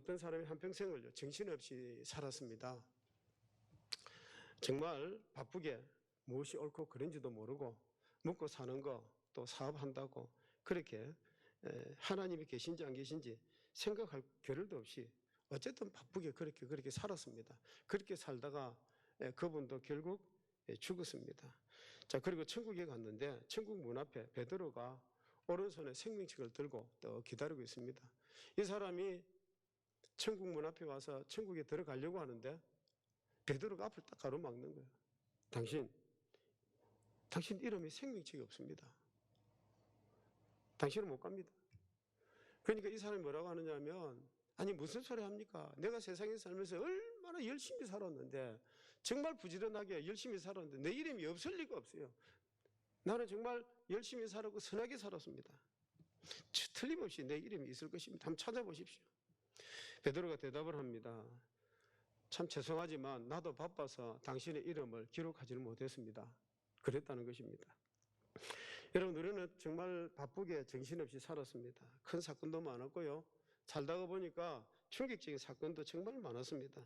어떤 사람이 한평생을 정신없이 살았습니다. 정말 바쁘게 무엇이 옳고 그른지도 모르고 먹고 사는 거 또 사업한다고 그렇게 에, 하나님이 계신지 안 계신지 생각할 겨를도 없이 어쨌든 바쁘게 그렇게 그렇게 살았습니다. 그렇게 살다가 에, 그분도 결국 에, 죽었습니다. 자 그리고 천국에 갔는데 천국 문 앞에 베드로가 오른손에 생명책을 들고 또 기다리고 있습니다. 이 사람이 천국 문 앞에 와서 천국에 들어가려고 하는데 베드로가 앞을 딱 가로막는 거예요. 당신, 당신 이름에 생명책이 없습니다. 당신은 못 갑니다. 그러니까 이 사람이 뭐라고 하느냐면 아니 무슨 소리 합니까? 내가 세상에 살면서 얼마나 열심히 살았는데 정말 부지런하게 열심히 살았는데 내 이름이 없을 리가 없어요. 나는 정말 열심히 살았고 선하게 살았습니다. 틀림없이 내 이름이 있을 것입니다. 한번 찾아보십시오. 베드로가 대답을 합니다. 참 죄송하지만 나도 바빠서 당신의 이름을 기록하지는 못했습니다. 그랬다는 것입니다. 여러분 우리는 정말 바쁘게 정신없이 살았습니다. 큰 사건도 많았고요. 살다가 보니까 충격적인 사건도 정말 많았습니다.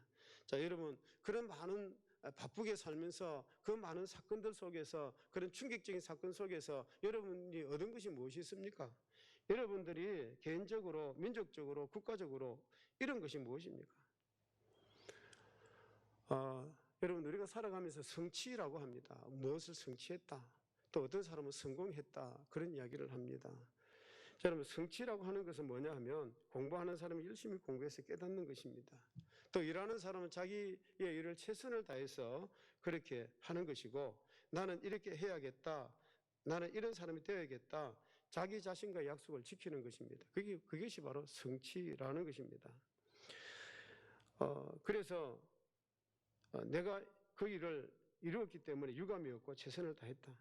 자, 여러분 그런 많은 바쁘게 살면서 그 많은 사건들 속에서 그런 충격적인 사건 속에서 여러분이 얻은 것이 무엇이 있습니까? 여러분들이 개인적으로, 민족적으로, 국가적으로 이런 것이 무엇입니까? 어, 여러분 우리가 살아가면서 성취라고 합니다. 무엇을 성취했다. 또 어떤 사람은 성공했다. 그런 이야기를 합니다. 자, 여러분 성취라고 하는 것은 뭐냐 하면 공부하는 사람이 열심히 공부해서 깨닫는 것입니다. 또 일하는 사람은 자기의 일을 최선을 다해서 그렇게 하는 것이고 나는 이렇게 해야겠다. 나는 이런 사람이 되어야겠다. 자기 자신과 약속을 지키는 것입니다. 그게, 그것이 바로 성취라는 것입니다. 어, 그래서 어, 내가 그 일을 이루었기 때문에 유감이 없고 최선을 다했다.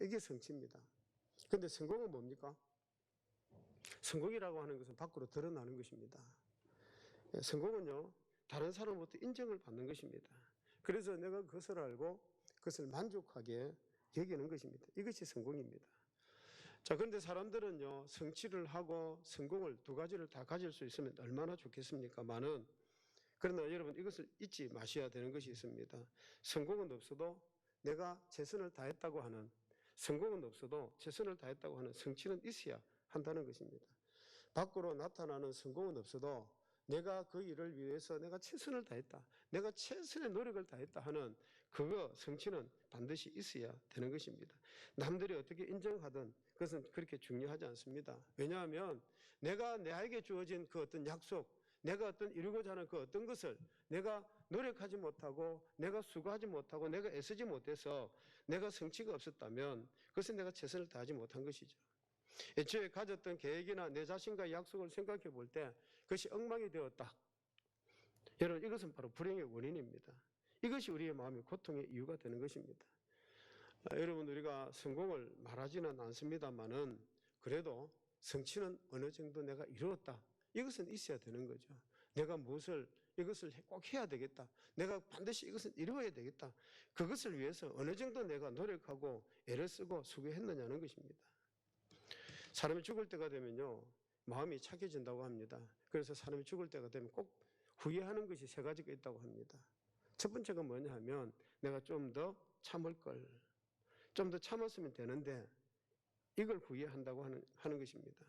이게 성취입니다. 근데 성공은 뭡니까? 성공이라고 하는 것은 밖으로 드러나는 것입니다. 예, 성공은요, 다른 사람으로부터 인정을 받는 것입니다. 그래서 내가 그것을 알고 그것을 만족하게 여기는 것입니다. 이것이 성공입니다. 자, 그런데 사람들은요, 성취를 하고 성공을 두 가지를 다 가질 수 있으면 얼마나 좋겠습니까? 많은. 그러나 여러분 이것을 잊지 마셔야 되는 것이 있습니다. 성공은 없어도 내가 최선을 다했다고 하는 성공은 없어도 최선을 다했다고 하는 성취는 있어야 한다는 것입니다. 밖으로 나타나는 성공은 없어도 내가 그 일을 위해서 내가 최선을 다했다. 내가 최선의 노력을 다했다 하는 그거 성취는 반드시 있어야 되는 것입니다. 남들이 어떻게 인정하든 그것은 그렇게 중요하지 않습니다. 왜냐하면 내가 내에게 주어진 그 어떤 약속, 내가 어떤 이루고자 하는 그 어떤 것을 내가 노력하지 못하고 내가 수고하지 못하고 내가 애쓰지 못해서 내가 성취가 없었다면 그것은 내가 최선을 다하지 못한 것이죠. 애초에 가졌던 계획이나 내 자신과의 약속을 생각해 볼 때 그것이 엉망이 되었다. 여러분 이것은 바로 불행의 원인입니다. 이것이 우리의 마음의 고통의 이유가 되는 것입니다. 아, 여러분 우리가 성공을 말하지는 않습니다만은 그래도 성취는 어느 정도 내가 이루었다. 이것은 있어야 되는 거죠. 내가 무엇을 이것을 꼭 해야 되겠다. 내가 반드시 이것은 이루어야 되겠다. 그것을 위해서 어느 정도 내가 노력하고 애를 쓰고 수고했느냐는 것입니다. 사람이 죽을 때가 되면요. 마음이 착해진다고 합니다. 그래서 사람이 죽을 때가 되면 꼭 후회하는 것이 세 가지가 있다고 합니다. 첫 번째가 뭐냐 하면 내가 좀 더 참을 걸. 좀 더 참았으면 되는데 이걸 후회한다고 하는, 하는 것입니다.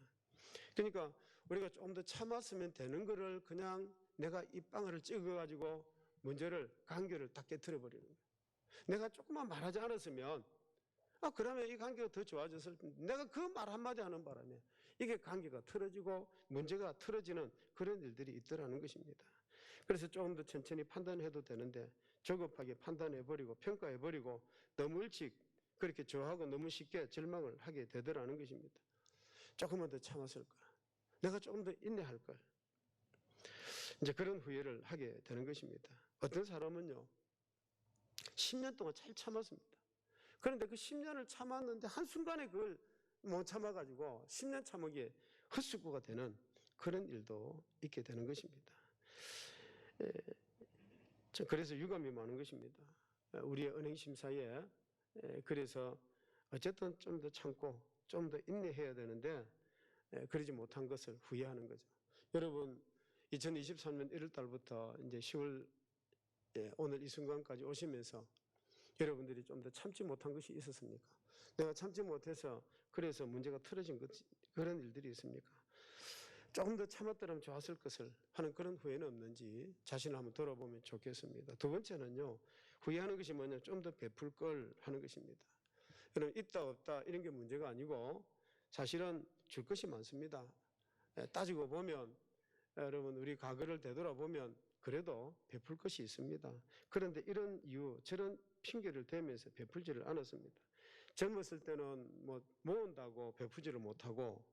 그러니까 우리가 좀 더 참았으면 되는 거를 그냥 내가 이 빵을 찍어가지고 문제를 관계를 다 깨뜨려 버리는 거예요. 내가 조금만 말하지 않았으면 아 그러면 이 관계가 더 좋아졌을 텐데 내가 그 말 한마디 하는 바람에 이게 관계가 틀어지고 문제가 틀어지는 그런 일들이 있더라는 것입니다. 그래서 조금 더 천천히 판단해도 되는데 조급하게 판단해버리고 평가해버리고 너무 일찍 그렇게 좋아하고 너무 쉽게 절망을 하게 되더라는 것입니다. 조금만 더 참았을 걸. 내가 조금 더 인내할 걸. 이제 그런 후회를 하게 되는 것입니다. 어떤 사람은요, 10년 동안 잘 참았습니다. 그런데 그 10년을 참았는데 한순간에 그걸 못 참아가지고 10년 참으기에 헛수고가 되는 그런 일도 있게 되는 것입니다. 에, 그래서 유감이 많은 것입니다. 우리의 은행 심사에 그래서 어쨌든 좀 더 참고 좀 더 인내해야 되는데 그러지 못한 것을 후회하는 거죠. 여러분 2023년 1월 달부터 이제 10월 예, 오늘 이 순간까지 오시면서 여러분들이 좀 더 참지 못한 것이 있었습니까? 내가 참지 못해서 그래서 문제가 틀어진 것 그런 일들이 있습니까? 조금 더 참았더라면 좋았을 것을 하는 그런 후회는 없는지 자신을 한번 돌아보면 좋겠습니다. 두 번째는요, 후회하는 것이 뭐냐, 좀 더 베풀 걸 하는 것입니다. 여러분, 있다, 없다, 이런 게 문제가 아니고 사실은 줄 것이 많습니다. 예, 따지고 보면, 여러분, 우리 과거를 되돌아보면 그래도 베풀 것이 있습니다. 그런데 이런 이유, 저런 핑계를 대면서 베풀지를 않았습니다. 젊었을 때는 뭐 모은다고 베푸지를 못하고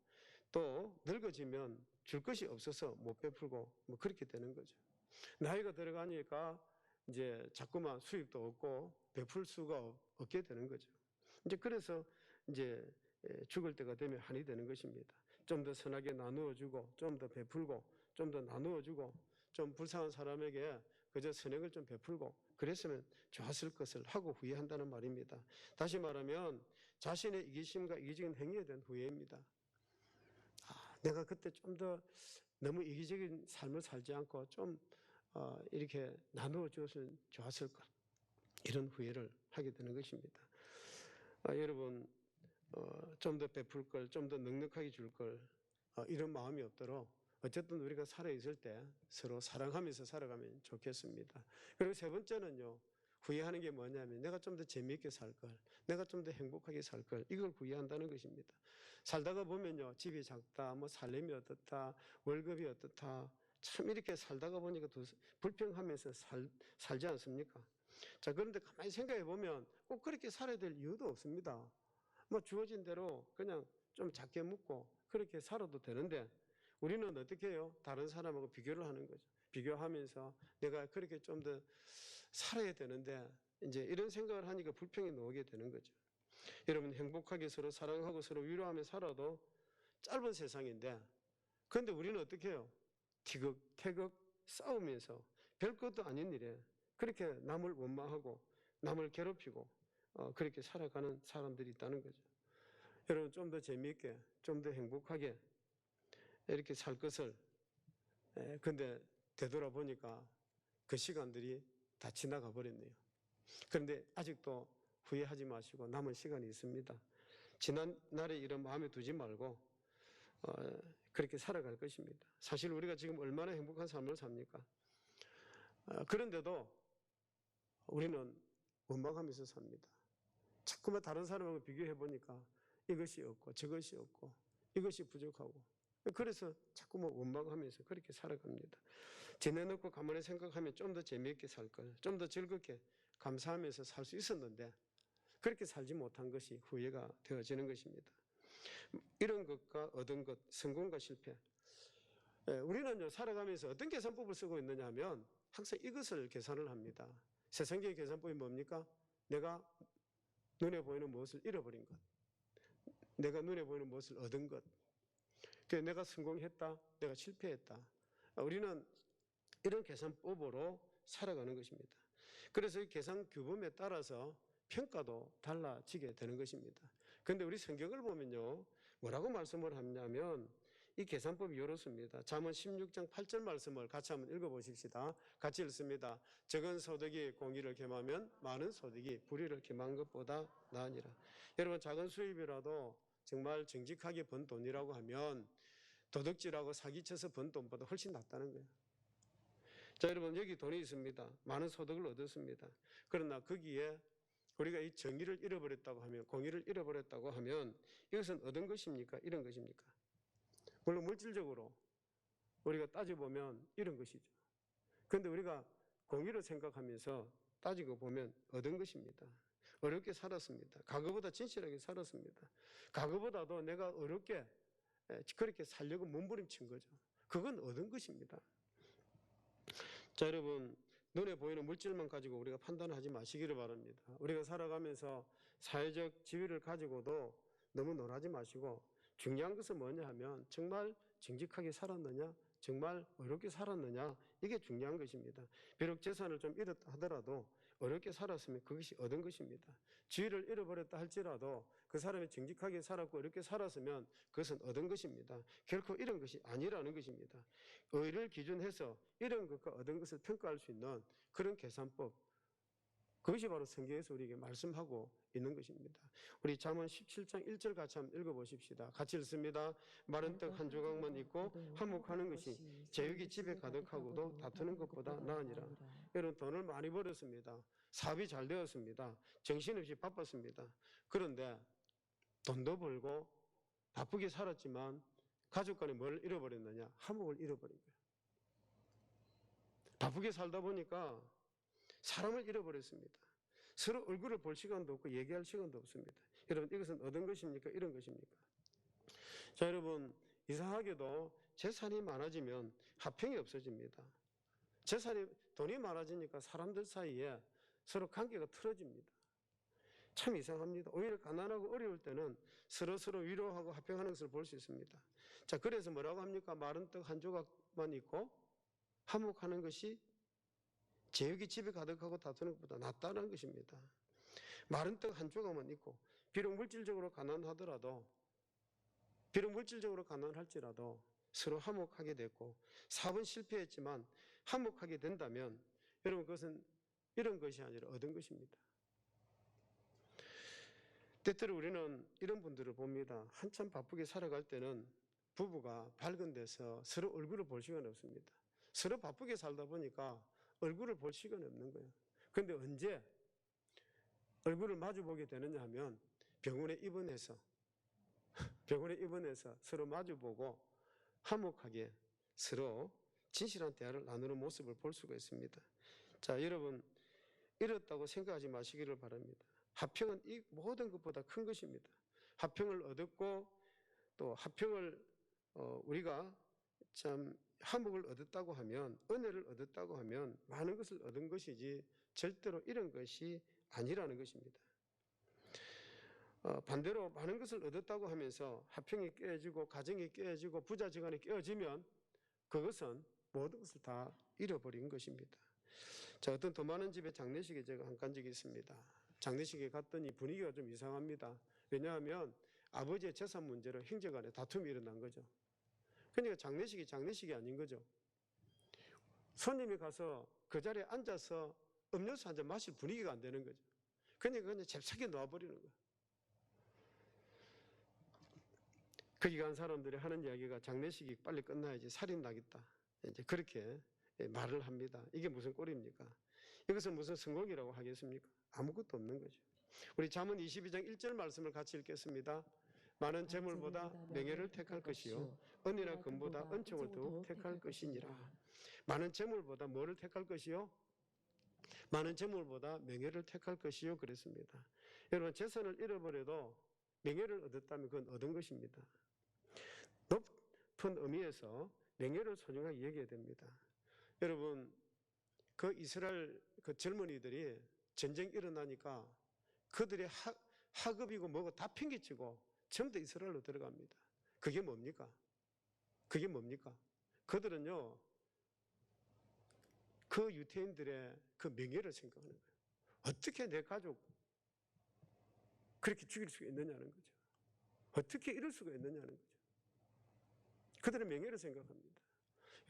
또 늙어지면 줄 것이 없어서 못 베풀고 뭐 그렇게 되는 거죠. 나이가 들어가니까 이제 자꾸만 수익도 없고 베풀 수가 없- 없게 되는 거죠. 이제 그래서 이제 예, 죽을 때가 되면 한이 되는 것입니다. 좀 더 선하게 나누어 주고 좀 더 베풀고 좀 더 나누어 주고 좀 불쌍한 사람에게 그저 선행을 좀 베풀고 그랬으면 좋았을 것을 하고 후회한다는 말입니다. 다시 말하면 자신의 이기심과 이기적인 행위에 대한 후회입니다. 아, 내가 그때 좀 더 너무 이기적인 삶을 살지 않고 좀 어, 이렇게 나누어 주었으면 좋았을 것 이런 후회를 하게 되는 것입니다. 아, 여러분 어, 좀 더 베풀 걸, 좀 더 넉넉하게 줄 걸, 어, 이런 마음이 없도록 어쨌든 우리가 살아있을 때 서로 사랑하면서 살아가면 좋겠습니다. 그리고 세 번째는요, 후회하는 게 뭐냐면 내가 좀 더 재미있게 살 걸, 내가 좀 더 행복하게 살 걸, 이걸 후회한다는 것입니다. 살다가 보면요, 집이 작다, 뭐 살림이 어떻다, 월급이 어떻다, 참 이렇게 살다가 보니까 또 불평하면서 살, 살지 않습니까? 자, 그런데 가만히 생각해 보면 꼭 그렇게 살아야 될 이유도 없습니다. 뭐 주어진 대로 그냥 좀 작게 묻고 그렇게 살아도 되는데 우리는 어떻게 해요? 다른 사람하고 비교를 하는 거죠. 비교하면서 내가 그렇게 좀 더 살아야 되는데 이제 이런 생각을 하니까 불평이 나오게 되는 거죠. 여러분 행복하게 서로 사랑하고 서로 위로하며 살아도 짧은 세상인데 그런데 우리는 어떻게 해요? 티격태격 싸우면서 별 것도 아닌 일에 그렇게 남을 원망하고 남을 괴롭히고 어, 그렇게 살아가는 사람들이 있다는 거죠. 여러분 좀 더 재미있게 좀 더 행복하게 이렇게 살 것을 에, 근데 되돌아보니까 그 시간들이 다 지나가 버렸네요. 그런데 아직도 후회하지 마시고 남은 시간이 있습니다. 지난 날에 이런 마음에 두지 말고 어, 그렇게 살아갈 것입니다. 사실 우리가 지금 얼마나 행복한 삶을 삽니까? 어, 그런데도 우리는 원망하면서 삽니다. 자꾸만 다른 사람하고 비교해 보니까 이것이 없고 저것이 없고 이것이 부족하고 그래서 자꾸만 원망하면서 그렇게 살아갑니다. 지내놓고 가만히 생각하면 좀 더 재미있게 살 걸, 좀 더 즐겁게 감사하면서 살 수 있었는데 그렇게 살지 못한 것이 후회가 되어지는 것입니다. 이런 것과 얻은 것, 성공과 실패. 예, 우리는요, 살아가면서 어떤 계산법을 쓰고 있느냐 하면 항상 이것을 계산을 합니다. 세상적인 계산법이 뭡니까? 내가 눈에 보이는 무엇을 잃어버린 것. 내가 눈에 보이는 무엇을 얻은 것. 그 내가 성공했다, 내가 실패했다. 우리는 이런 계산법으로 살아가는 것입니다. 그래서 이 계산 규범에 따라서 평가도 달라지게 되는 것입니다. 그런데 우리 성경을 보면요. 뭐라고 말씀을 하냐면 이 계산법이 이렇습니다. 잠언 16장 8절 말씀을 같이 한번 읽어보십시다. 같이 읽습니다. 적은 소득이 공의를 겸하면 많은 소득이 불의를 겸한 것보다 나으니라. 여러분 작은 수입이라도 정말 정직하게 번 돈이라고 하면 도둑질하고 사기쳐서 번 돈보다 훨씬 낫다는 거예요. 자, 여러분 여기 돈이 있습니다. 많은 소득을 얻었습니다. 그러나 거기에 우리가 이 정의를 잃어버렸다고 하면 공의를 잃어버렸다고 하면 이것은 얻은 것입니까? 이런 것입니까? 물론 물질적으로 우리가 따져보면 이런 것이죠. 그런데 우리가 공의를 생각하면서 따지고 보면 얻은 것입니다. 어렵게 살았습니다. 과거보다 진실하게 살았습니다. 과거보다도 내가 어렵게 에, 그렇게 살려고 몸부림친 거죠. 그건 얻은 것입니다. 자, 여러분, 눈에 보이는 물질만 가지고 우리가 판단하지 마시기를 바랍니다. 우리가 살아가면서 사회적 지위를 가지고도 너무 놀라지 마시고 중요한 것은 뭐냐 하면 정말 정직하게 살았느냐, 정말 어렵게 살았느냐 이게 중요한 것입니다. 비록 재산을 좀 잃었다 하더라도 어렵게 살았으면 그것이 얻은 것입니다. 지위를 잃어버렸다 할지라도 그 사람이 정직하게 살았고 어렵게 살았으면 그것은 얻은 것입니다. 결코 이런 것이 아니라는 것입니다. 의를 기준해서 이런 것과 얻은 것을 평가할 수 있는 그런 계산법 그것이 바로 성경에서 우리에게 말씀하고 있는 것입니다. 우리 잠언 17장 1절 같이 한번 읽어보십시다. 같이 읽습니다. 마른 떡 한 조각만 있고 한몫하는 것이 제육이 집에 가득하고도 다투는 것보다 나으니라. 여러분 돈을 많이 벌었습니다. 사업이 잘 되었습니다. 정신없이 바빴습니다. 그런데 돈도 벌고 바쁘게 살았지만 가족 간에 뭘 잃어버렸느냐? 화목을 잃어버린 거예요. 바쁘게 살다 보니까 사람을 잃어버렸습니다. 서로 얼굴을 볼 시간도 없고 얘기할 시간도 없습니다. 여러분 이것은 얻은 것입니까? 이런 것입니까? 자 여러분 이상하게도 재산이 많아지면 화평이 없어집니다. 재산이 돈이 많아지니까 사람들 사이에 서로 관계가 틀어집니다. 참 이상합니다. 오히려 가난하고 어려울 때는 서로 서로 위로하고 화평하는 것을 볼 수 있습니다. 자 그래서 뭐라고 합니까? 마른 떡 한 조각만 있고 화목하는 것이 제육이 집에 가득하고 다투는 것보다 낫다는 것입니다. 마른 떡 한 조각만 있고 비록 물질적으로 가난하더라도 비록 물질적으로 가난할지라도 서로 화목하게 됐고 사업은 실패했지만 화목하게 된다면 여러분 그것은 이런 것이 아니라 얻은 것입니다. 때때로 우리는 이런 분들을 봅니다. 한참 바쁘게 살아갈 때는 부부가 밝은 데서 서로 얼굴을 볼 시간이 없습니다. 서로 바쁘게 살다 보니까 얼굴을 볼 시간이 없는 거예요. 그런데 언제 얼굴을 마주 보게 되느냐 하면 병원에 입원해서 병원에 입원해서 서로 마주 보고 화목하게 서로 진실한 대화를 나누는 모습을 볼 수가 있습니다. 자, 여러분 이렇다고 생각하지 마시기를 바랍니다. 화평은 이 모든 것보다 큰 것입니다. 화평을 얻었고 또 화평을 어, 우리가 참 화목을 얻었다고 하면 은혜를 얻었다고 하면 많은 것을 얻은 것이지 절대로 이런 것이 아니라는 것입니다. 어, 반대로 많은 것을 얻었다고 하면서 화평이 깨어지고 가정이 깨어지고 부자지간이 깨어지면 그것은 모든 것을 다 잃어버린 것입니다. 자, 어떤 돈 많은 집에 장례식에 제가 한 간 적이 있습니다. 장례식에 갔더니 분위기가 좀 이상합니다. 왜냐하면 아버지의 재산 문제로 형제간에 다툼이 일어난 거죠. 그러니까 장례식이 장례식이 아닌 거죠. 손님이 가서 그 자리에 앉아서 음료수 한 잔 마실 분위기가 안 되는 거죠. 그러니까 그냥 잽싸게 놔버리는 거예요. 거기 간 사람들이 하는 이야기가 장례식이 빨리 끝나야지 살인 나겠다. 이제 그렇게 말을 합니다. 이게 무슨 꼴입니까? 이것은 무슨 성공이라고 하겠습니까? 아무것도 없는 거죠. 우리 잠언 22장 1절 말씀을 같이 읽겠습니다. 많은 재물보다 명예를 택할 것이요 은이나 금보다 은총을 더욱 택할 것이니라. 많은 재물보다 뭐를 택할 것이요? 많은 재물보다 명예를 택할 것이요 그랬습니다. 여러분 재산을 잃어버려도 명예를 얻었다면 그건 얻은 것입니다. 높은 의미에서 명예를 소중하게 여겨야 됩니다. 여러분 그 이스라엘 그 젊은이들이 전쟁 일어나니까 그들의 하, 하급이고 뭐고 다 팽개치고 전부 다 이스라엘로 들어갑니다. 그게 뭡니까? 그게 뭡니까? 그들은요, 그 유태인들의 그 명예를 생각하는 거예요. 어떻게 내 가족 그렇게 죽일 수가 있느냐는 거죠. 어떻게 이럴 수가 있느냐는 거죠. 그들의 명예를 생각합니다.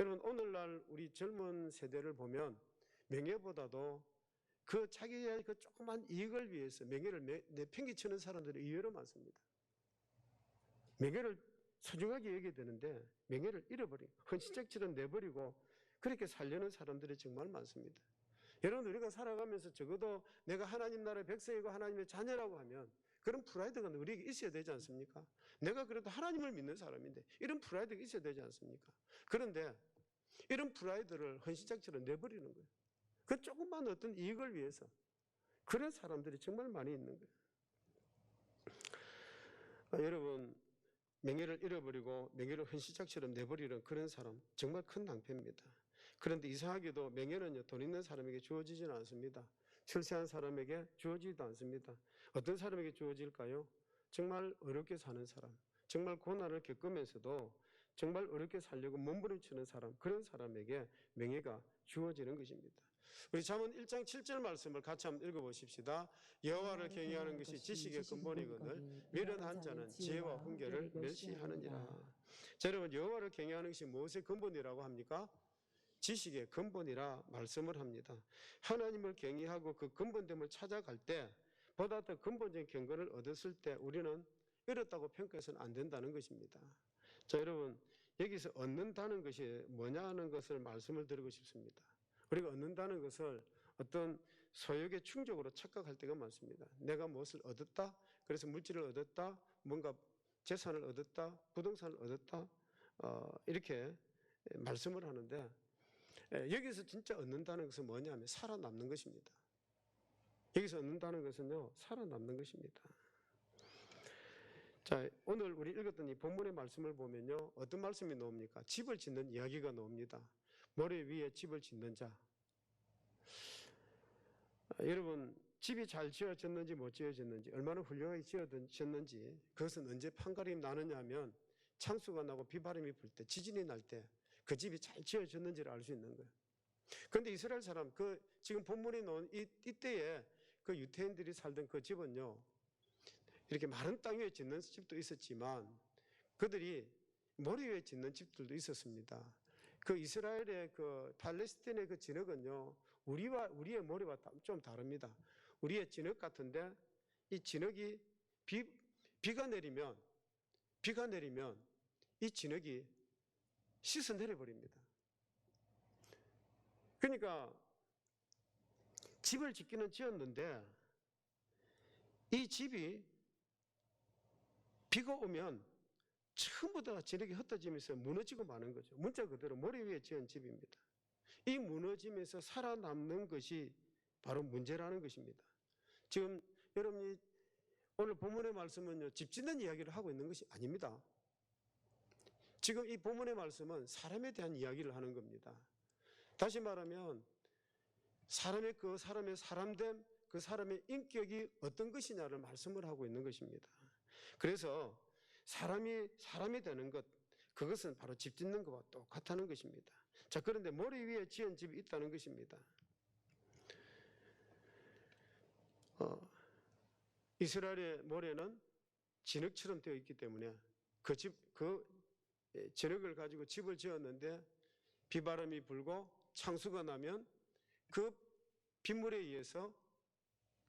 여러분, 오늘날 우리 젊은 세대를 보면 명예보다도 그 자기의 그 조그만 이익을 위해서 명예를 내팽개치는 사람들이 의외로 많습니다. 명예를 소중하게 여겨야 되는데 명예를 잃어버리고 헌신짝처럼 내버리고 그렇게 살려는 사람들이 정말 많습니다. 여러분 우리가 살아가면서 적어도 내가 하나님 나라의 백성이고 하나님의 자녀라고 하면 그런 프라이드가 우리에게 있어야 되지 않습니까? 내가 그래도 하나님을 믿는 사람인데 이런 프라이드가 있어야 되지 않습니까? 그런데 이런 프라이드를 헌신짝처럼 내버리는 거예요. 그 조금만 어떤 이익을 위해서 그런 사람들이 정말 많이 있는 거예요. 아, 여러분 명예를 잃어버리고 명예를 헌신짝처럼 내버리는 그런 사람 정말 큰 낭패입니다. 그런데 이상하게도 명예는요 돈 있는 사람에게 주어지지는 않습니다. 출세한 사람에게 주어지지도 않습니다. 어떤 사람에게 주어질까요? 정말 어렵게 사는 사람, 정말 고난을 겪으면서도 정말 어렵게 살려고 몸부림치는 사람, 그런 사람에게 명예가 주어지는 것입니다. 우리 잠언 1장 7절 말씀을 같이 한번 읽어보십시다. 여호와를 경외하는 것이 지식의 근본이거늘 미련한 자는 지혜와 훈계를 멸시하느니라. 자, 여러분 여호와를 경외하는 것이 무엇의 근본이라고 합니까? 지식의 근본이라 말씀을 합니다. 하나님을 경외하고 그 근본됨을 찾아갈 때 보다 더 근본적인 경건을 얻었을 때 우리는 잃었다고 평가해서는 안 된다는 것입니다. 자, 여러분 여기서 얻는다는 것이 뭐냐는 것을 말씀을 드리고 싶습니다. 우리가 얻는다는 것을 어떤 소욕의 충족으로 착각할 때가 많습니다. 내가 무엇을 얻었다? 그래서 물질을 얻었다? 뭔가 재산을 얻었다? 부동산을 얻었다? 어, 이렇게 말씀을 하는데 예, 여기서 진짜 얻는다는 것은 뭐냐면 살아남는 것입니다. 여기서 얻는다는 것은요, 살아남는 것입니다. 자, 오늘 우리 읽었던 이 본문의 말씀을 보면요, 어떤 말씀이 나옵니까? 집을 짓는 이야기가 나옵니다. 모래 위에 집을 짓는 자. 아, 여러분, 집이 잘 지어졌는지 못 지어졌는지, 얼마나 훌륭하게 지어졌는지, 그것은 언제 판가름이 나느냐 하면 창수가 나고 비바람이 불 때, 지진이 날 때, 그 집이 잘 지어졌는지를 알 수 있는 거예요. 그런데 이스라엘 사람, 그 지금 본문에 나온 이, 이때에 그 유태인들이 살던 그 집은요, 이렇게 마른 땅 위에 짓는 집도 있었지만 그들이 모래 위에 짓는 집들도 있었습니다. 그 이스라엘의 그 팔레스틴의 그 진흙은요, 우리와 우리의 모래와 좀 다릅니다. 우리의 진흙 같은데 이 진흙이 비, 비가 내리면 비가 내리면 이 진흙이 씻어 내려버립니다. 그러니까 집을 짓기는 지었는데 이 집이 비가 오면 전부 다 진흙이 흩어지면서 무너지고 마는 거죠. 문자 그대로 모래 위에 지은 집입니다. 이 무너지면서 살아남는 것이 바로 문제라는 것입니다. 지금 여러분이 오늘 본문의 말씀은요, 집 짓는 이야기를 하고 있는 것이 아닙니다. 지금 이 본문의 말씀은 사람에 대한 이야기를 하는 겁니다. 다시 말하면 사람의 그 사람의 사람됨, 그 사람의 인격이 어떤 것이냐를 말씀을 하고 있는 것입니다. 그래서 사람이 사람이 되는 것 그것은 바로 집 짓는 것과 똑같다는 것입니다. 자 그런데 모래 위에 지은 집이 있다는 것입니다. 어, 이스라엘의 모래는 진흙처럼 되어 있기 때문에 그 집, 그 진흙을 가지고 집을 지었는데 비바람이 불고 창수가 나면 그 빗물에 의해서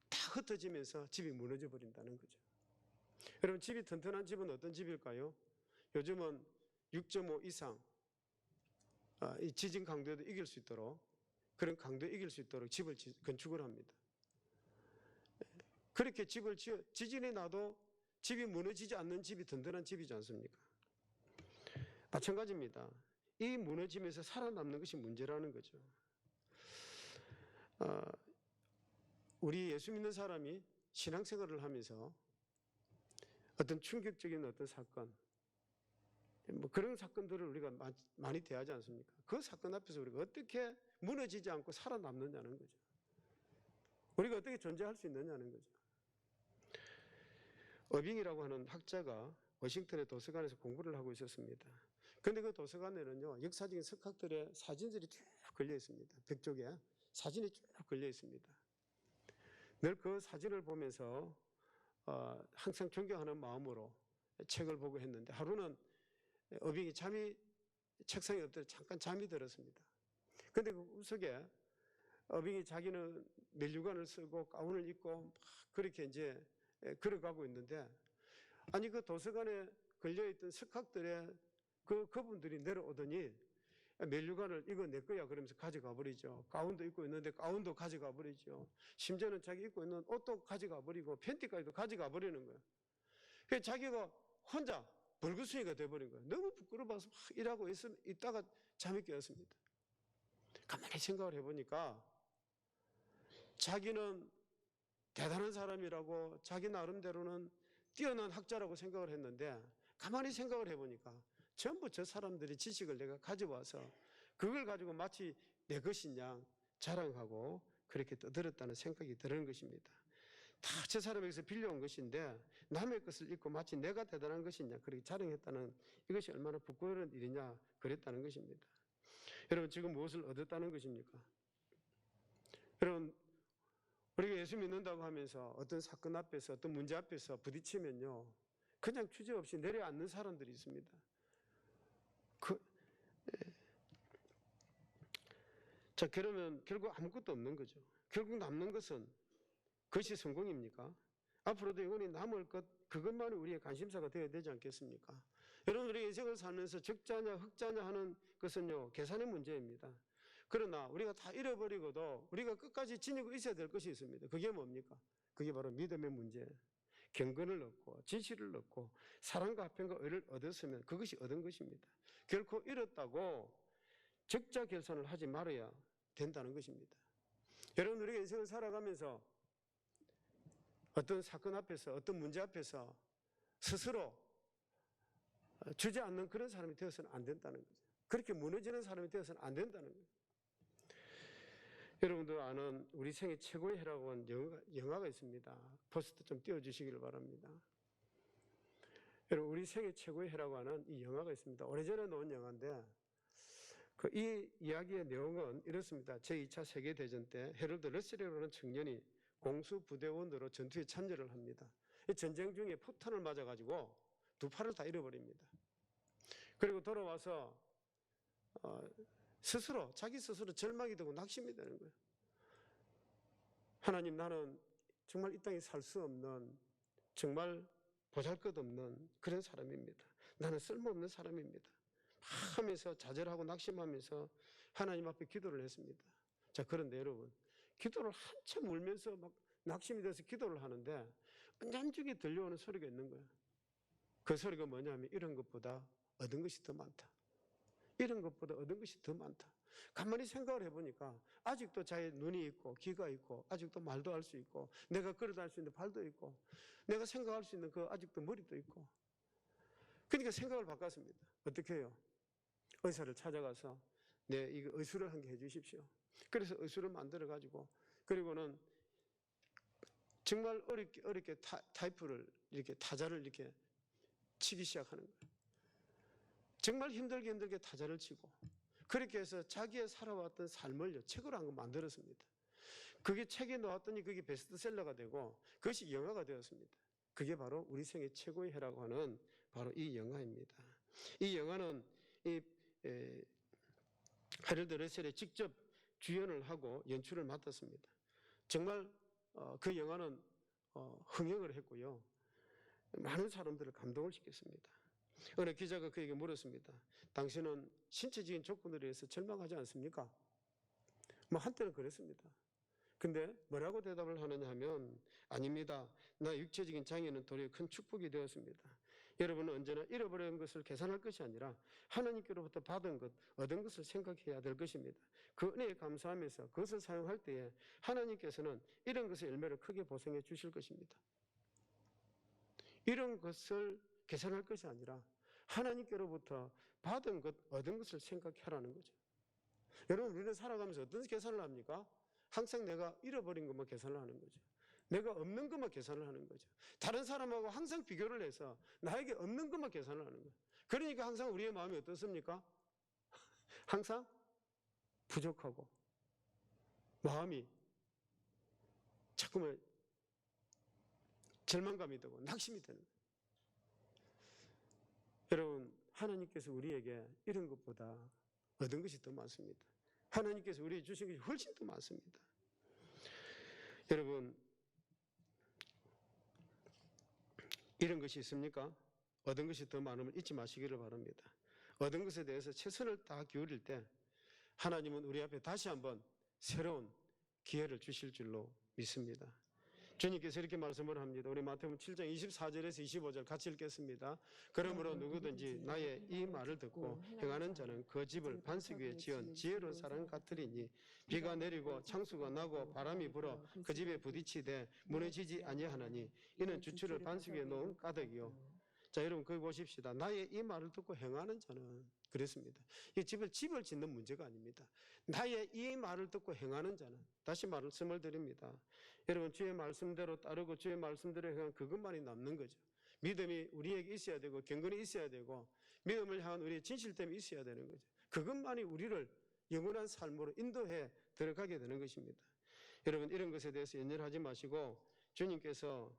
다 흩어지면서 집이 무너져 버린다는 거죠. 여러분 집이 튼튼한 집은 어떤 집일까요? 요즘은 6.5 이상 아, 이 지진 강도에도 이길 수 있도록 그런 강도에 이길 수 있도록 집을 지- 건축을 합니다. 그렇게 집을 지어 지진이 나도 집이 무너지지 않는 집이 든든한 집이지 않습니까? 마찬가지입니다. 이 무너짐에서 살아남는 것이 문제라는 거죠. 아, 우리 예수 믿는 사람이 신앙생활을 하면서 어떤 충격적인 어떤 사건, 뭐 그런 사건들을 우리가 마- 많이 대하지 않습니까? 그 사건 앞에서 우리가 어떻게 무너지지 않고 살아남느냐는 거죠. 우리가 어떻게 존재할 수 있느냐는 거죠. 어빙이라고 하는 학자가 워싱턴의 도서관에서 공부를 하고 있었습니다. 그런데 그 도서관에는요, 역사적인 석학들의 사진들이 쭉 걸려 있습니다. 벽 쪽에 사진이 쭉 걸려 있습니다. 늘 그 사진을 보면서 어, 항상 존경하는 마음으로 책을 보고 했는데 하루는 어빙이 잠이 책상에 엎드려 잠깐 잠이 들었습니다. 근데 그 속에 어빙이 자기는 멜류관을 쓰고 가운을 입고 막 그렇게 이제 걸어가고 있는데 아니 그 도서관에 걸려있던 석학들의 그 그분들이 내려오더니 멜류관을 이거 내 거야 그러면서 가져가 버리죠. 가운도 입고 있는데 가운도 가져가 버리죠. 심지어는 자기 입고 있는 옷도 가져가 버리고 팬티까지도 가져가 버리는 거예요. 그 자기가 혼자 벌거숭이가 돼버린 거예요. 너무 부끄러워서 막 일하고 있, 있다가 잠이 깨었습니다. 가만히 생각을 해보니까 자기는 대단한 사람이라고 자기 나름대로는 뛰어난 학자라고 생각을 했는데 가만히 생각을 해보니까 전부 저 사람들이 지식을 내가 가져와서 그걸 가지고 마치 내양 자랑하고 그렇게 떠들었다는 생각이 드는 것입니다. 다 저 사람에게서 빌려온 것인데 남의 것을 잊고 마치 내가 대단한 것이냐 그렇게 자랑했다는 이것이 얼마나 부끄러운 일이냐 그랬다는 것입니다. 여러분 지금 무엇을 얻었다는 것입니까? 여러분 우리가 예수 믿는다고 하면서 어떤 사건 앞에서 어떤 문제 앞에서 부딪히면요 그냥 주저없이 내려앉는 사람들이 있습니다. 그, 예. 자 그러면 결국 아무것도 없는 거죠. 결국 남는 것은 그것이 성공입니까? 앞으로도 영원히 남을 것 그것만이 우리의 관심사가 되어야 되지 않겠습니까? 여러분 우리 인생을 살면서 적자냐 흑자냐 하는 것은요 계산의 문제입니다. 그러나 우리가 다 잃어버리고도 우리가 끝까지 지니고 있어야 될 것이 있습니다. 그게 뭡니까? 그게 바로 믿음의 문제. 경건을 얻고 지시를 얻고 사랑과 화평과 의를 얻었으면 그것이 얻은 것입니다. 결코 잃었다고 적자 결산을 하지 말아야 된다는 것입니다. 여러분 우리가 인생을 살아가면서 어떤 사건 앞에서 어떤 문제 앞에서 스스로 주저앉는 그런 사람이 되어서는 안 된다는 거죠. 그렇게 무너지는 사람이 되어서는 안 된다는 거죠. 여러분도 아는 우리 생애 최고의 해라고 하는 영화, 영화 가 있습니다. 포스터 좀 띄워주시기를 바랍니다. 여러분 우리 생애 최고의 해라고 하는 이 영화가 있습니다. 오래전에 나온 영화인데 그 이 이야기의 내용은 이렇습니다. 제2차 세계대전 때 헤럴드 러셀이라는 청년이 공수부대원으로 전투에 참여를 합니다. 이 전쟁 중에 폭탄을 맞아가지고 두 팔을 다 잃어버립니다. 그리고 돌아와서 어, 스스로 자기 스스로 절망이 되고 낙심이 되는 거예요. 하나님 나는 정말 이 땅에 살 수 없는 정말 보잘것없는 그런 사람입니다. 나는 쓸모없는 사람입니다. 하면서 좌절하고 낙심하면서 하나님 앞에 기도를 했습니다. 자 그런데 여러분 기도를 한참 울면서 막 낙심이 돼서 기도를 하는데 은연중에 들려오는 소리가 있는 거예요. 그 소리가 뭐냐면 이런 것보다 얻은 것이 더 많다. 이런 것보다 얻은 것이 더 많다. 가만히 생각을 해보니까 아직도 자의 눈이 있고 귀가 있고 아직도 말도 할 수 있고 내가 걸어다닐 수 있는 발도 있고 내가 생각할 수 있는 그 아직도 머리도 있고 그러니까 생각을 바꿨습니다. 어떻게 해요? 의사를 찾아가서 네, 이거 의술을 한 개 해주십시오. 그래서 의술을 만들어 가지고 그리고는 정말 어렵게 어렵게 타, 타이프를 이렇게 타자를 이렇게 치기 시작하는 거예요. 정말 힘들게 힘들게 타자를 치고 그렇게 해서 자기의 살아왔던 삶을 책으로 한 거 만들었습니다. 그게 책에 나왔더니 그게 베스트셀러가 되고 그것이 영화가 되었습니다. 그게 바로 우리 생애 최고의 해라고 하는 바로 이 영화입니다. 이 영화는 이 에, 하럴드 러셀이 직접 주연을 하고 연출을 맡았습니다. 정말 어, 그 영화는 어, 흥행을 했고요. 많은 사람들을 감동을 시켰습니다. 어느 기자가 그에게 물었습니다. 당신은 신체적인 조건으로 해서 절망하지 않습니까? 뭐 한때는 그랬습니다. 근데 뭐라고 대답을 하느냐 하면 아닙니다. 나 육체적인 장애는 도리어 큰 축복이 되었습니다. 여러분은 언제나 잃어버린 것을 계산할 것이 아니라 하나님께로부터 받은 것, 얻은 것을 생각해야 될 것입니다. 그 은혜에 감사하면서 그것을 사용할 때에 하나님께서는 이런 것의 열매를 크게 보상해 주실 것입니다. 이런 것을 계산할 것이 아니라 하나님께로부터 받은 것, 얻은 것을 생각하라는 거죠. 여러분, 우리는 살아가면서 어떤 계산을 합니까? 항상 내가 잃어버린 것만 계산을 하는 거죠. 내가 없는 것만 계산을 하는 거죠. 다른 사람하고 항상 비교를 해서 나에게 없는 것만 계산을 하는 거예요. 그러니까 항상 우리의 마음이 어떻습니까? 항상 부족하고 마음이 자꾸만 절망감이 되고 낙심이 되는 거예요. 여러분, 하나님께서 우리에게 이런 것보다 얻은 것이 더 많습니다. 하나님께서 우리에게 주신 것이 훨씬 더 많습니다. 여러분, 이런 것이 있습니까? 얻은 것이 더 많으면 잊지 마시기를 바랍니다. 얻은 것에 대해서 최선을 다 기울일 때 하나님은 우리 앞에 다시 한번 새로운 기회를 주실 줄로 믿습니다. 주님께서 이렇게 말씀을 합니다. 우리 마태복음 7장 24절에서 25절 같이 읽겠습니다. 그러므로 누구든지 나의 이 말을 듣고 행하는 자는 그 집을 반석 위에 지은 지혜로운 사람 같으리니 비가 내리고 창수가 나고 바람이 불어 그 집에 부딪히되 무너지지 아니하나니 이는 주추를 반석 위에 놓은 가득이요. 자, 여러분 거기 보십시다. 나의 이 말을 듣고 행하는 자는 그랬습니다. 이 집을 집을 짓는 문제가 아닙니다. 나의 이 말을 듣고 행하는 자는 다시 말씀을 드립니다. 여러분 주의 말씀대로 따르고 주의 말씀대로 행한 그것만이 남는 거죠. 믿음이 우리에게 있어야 되고 경건이 있어야 되고 믿음을 향한 우리의 진실됨이 있어야 되는 거죠. 그것만이 우리를 영원한 삶으로 인도해 들어가게 되는 것입니다. 여러분 이런 것에 대해서 연연하지 마시고 주님께서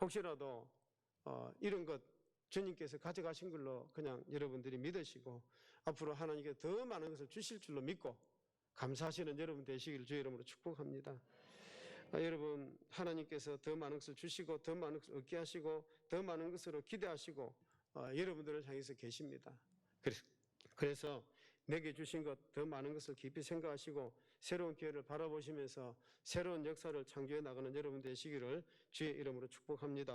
혹시라도 어, 이런 것 주님께서 가져가신 걸로 그냥 여러분들이 믿으시고 앞으로 하나님께 더 많은 것을 주실 줄로 믿고 감사하시는 여러분 되시기를 주의 이름으로 축복합니다. 아, 여러분 하나님께서 더 많은 것을 주시고 더 많은 것을 얻게 하시고 더 많은 것으로 기대하시고 어, 여러분들을 향해서 계십니다. 그래서, 내게 주신 것 더 많은 것을 깊이 생각하시고 새로운 기회를 바라보시면서 새로운 역사를 창조해 나가는 여러분 되시기를 주의 이름으로 축복합니다.